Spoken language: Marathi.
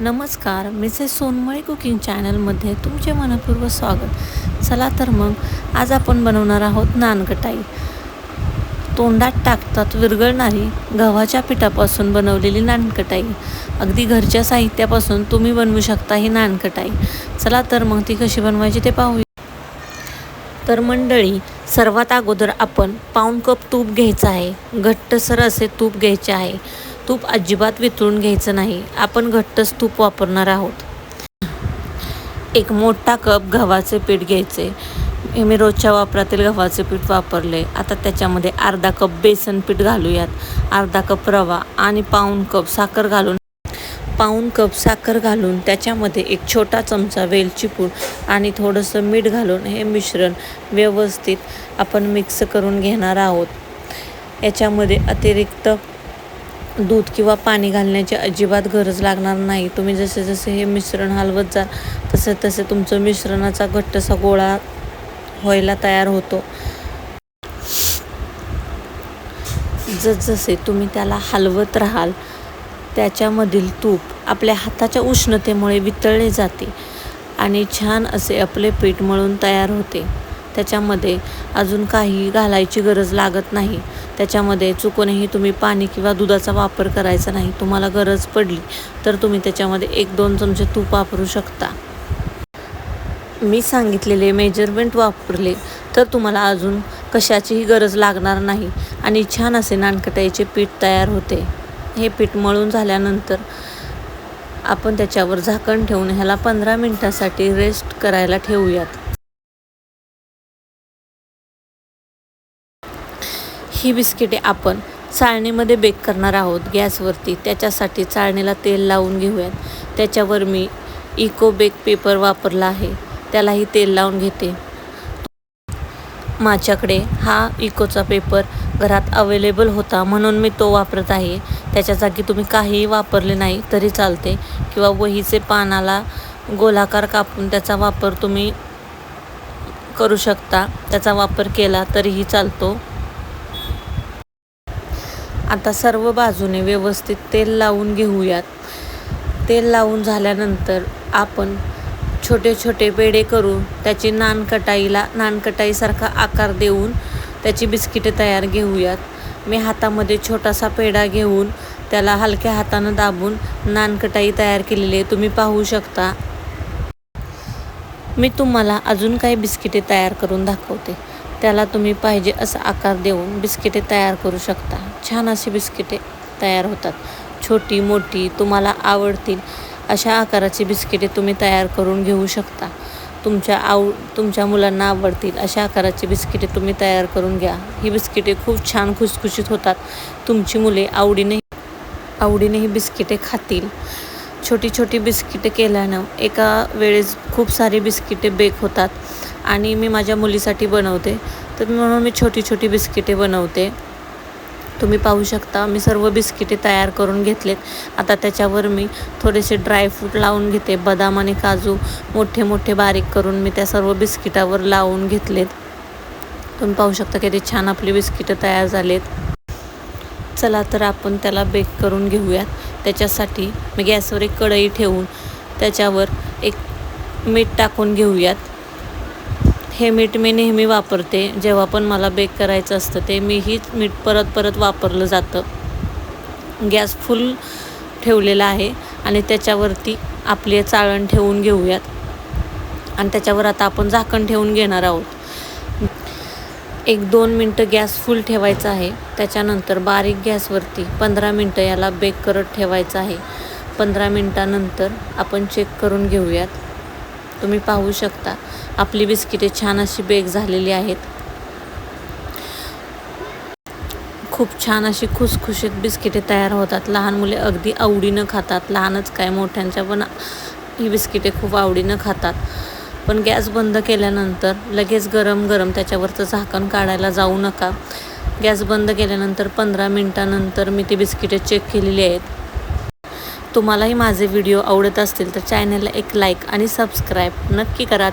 नमस्कार मिसेस सोनमळी कुकिंग चॅनलमध्ये तुमचे मनपूर्वक स्वागत. चला तर मग आज आपण बनवणार आहोत नानकटाई तोंडात टाकतात विरघळणारी गव्हाच्या पिठापासून बनवलेली नानकटाई अगदी घरच्या साहित्यापासून तुम्ही बनवू शकता ही नानकटाई चला तर मग ती कशी बनवायची ते पाहूया. तर मंडळी सर्वात अगोदर आपण पाऊण कप तूप घ्यायचं आहे. घट्टसर असे तूप घ्यायचे आहे. तूप अजिबात वितळून घ्यायचं नाही. आपण घट्टच तूप वापरणार आहोत. एक मोठा कप गव्हाचे पीठ घ्यायचे. हे मी रोजच्या वापरातील गव्हाचे पीठ वापरले. आता त्याच्यामध्ये अर्धा कप बेसन पीठ घालूयात. अर्धा कप रवा आणि पाऊण कप साखर घालून पाऊण कप साखर घालून त्याच्यामध्ये एक छोटा चमचा वेलची पूड आणि थोडंसं मीठ घालून हे मिश्रण व्यवस्थित आपण मिक्स करून घेणार आहोत. याच्यामध्ये अतिरिक्त दूध किंवा पाणी घालण्याची अजिबात गरज लागणार नाही. तुम्ही जसे जसे हे मिश्रण हलवत जा तसे तसे तुमचं मिश्रणाचा घट्टसा गोळा व्हायला तयार होतो. जसजसे तुम्ही त्याला हलवत राहाल त्याच्यामधील तूप आपल्या हाताच्या उष्णतेमुळे वितळले जाते आणि छान असे आपले पीठ मळून तयार होते. त्याच्यामध्ये अजून काही घालायची गरज लागत नाही. त्याच्यामध्ये चुकूनही तुम्ही पाणी किंवा दुधाचा वापर करायचा नाही तुम्हाला गरज पडली तर तुम्ही त्याच्यामध्ये एक दोन चमचे तूप वापरू शकता. मी सांगितलेले मेजरमेंट वापरले तर तुम्हाला अजून कशाचीही गरज लागणार नाही आणि छान असे नानकटाईचे पीठ तयार होते. हे पीठ मळून झाल्यानंतर आपण त्याच्यावर झाकण ठेवून ह्याला पंधरा मिनटासाठी रेस्ट करायला ठेवूयात. ही बिस्किटे आपण चाळणीमध्ये बेक करणार आहोत गॅसवरती. त्याच्यासाठी चाळणीला तेल लावून घेऊयात. त्याच्यावर मी इको बेक पेपर वापरला आहे. त्यालाही तेल लावून घेते. माझ्याकडे हा इकोचा पेपर घरात अवेलेबल होता म्हणून मी तो वापरत आहे. त्याच्या जागी तुम्ही काहीही वापरले नाही तरी चालते. किंवा वहीचे पानाला गोलाकार कापून त्याचा वापर तुम्ही करू शकता. त्याचा वापर केला तरीही चालतो. आता सर्व बाजूने व्यवस्थित तेल लावून घेऊयात. तेल लावून झाल्यानंतर आपण छोटे छोटे पेढे करून त्याची नानकटाईला नानकटाईसारखा आकार देऊन त्याची बिस्किटे तयार घेऊयात. मी हातामध्ये छोटासा पेढा घेऊन त्याला हलक्या हातानं दाबून नानकटाई तयार केलेली आहे. तुम्ही पाहू शकता. मी तुम्हाला अजून काही बिस्किटे तयार करून दाखवते. त्याला तुम्ही पाहिजे असा आकार देऊन बिस्किटे तयार करू शकता. छान अशी बिस्किटे तयार होतात. छोटी मोठी तुम्हाला आवडतील अशा आकाराची बिस्किटे तुम्ही तयार करून घेऊ शकता. तुमच्या आव तुमच्या मुलांना आवडतील अशा आकाराची बिस्किटे तुम्ही तयार करून घ्या. ही बिस्किटे खूप छान खुसखुशीत होतात. तुमची मुले आवडीने आवडीने ही बिस्किटे खातील. छोटी छोटी बिस्किटे केल्यानं एका वेळेस खूप सारी बिस्किटे बेक होतात. आणि मी माझ्या मुलीसाठी बनवते. तर म्हणून मी छोटी छोटी बिस्किटे बनवते. तुम्ही पाहू शकता मी सर्व बिस्किटे तयार करून घेतलेत. आता त्याच्यावर मी थोडेसे ड्रायफ्रूट लावून घेते. बदाम आणि काजू मोठे मोठे बारीक करून मी त्या सर्व बिस्किटावर लावून घेतलेत. तुम्ही पाहू शकता किती छान आपली बिस्किटं तयार झालेत. चला तर आपण त्याला बेक करून घेऊयात. त्याच्यासाठी मी गॅसवर एक कढई ठेवून त्याच्यावर एक मीठ टाकून घेऊयात. हे मीठ मी नेहमी वापरते. जेव्हा पण मला बेक करायचं असतं ते मी हीच मीठ परत परत वापरलं जातं. गॅस फुल ठेवलेला आहे आणि त्याच्यावरती आपले चाळण ठेवून घेऊयात. आणि त्याच्यावर आता आपण झाकण ठेवून घेणार आहोत. एक दोन मिनटं गॅस फुल ठेवायचा आहे. त्याच्यानंतर बारीक गॅसवरती पंधरा मिनटं याला बेक करत ठेवायचं आहे. पंधरा मिनटानंतर आपण चेक करून घेऊयात. तुम्ही पाहू शकता आपली बिस्किटे छान अशी बेक झालेली आहेत. खूप छान अशी खुसखुशीत बिस्किटे तयार होतात. लहान मुले अगदी आवडीनं खातात. लहानच काय मोठ्यांच्या पण ही बिस्किटे खूप आवडीनं खातात. पण गॅस बंद केल्यानंतर लगेच गरम गरम त्याच्यावरचं झाकण काढायला जाऊ नका. गॅस बंद केल्यानंतर पंधरा मिनटानंतर मी ती बिस्किटे चेक केलेली आहेत. तुम्हालाही माझे व्हिडिओ आवडत असतील तर चॅनलला एक लाईक आणि सबस्क्राईब नक्की करा.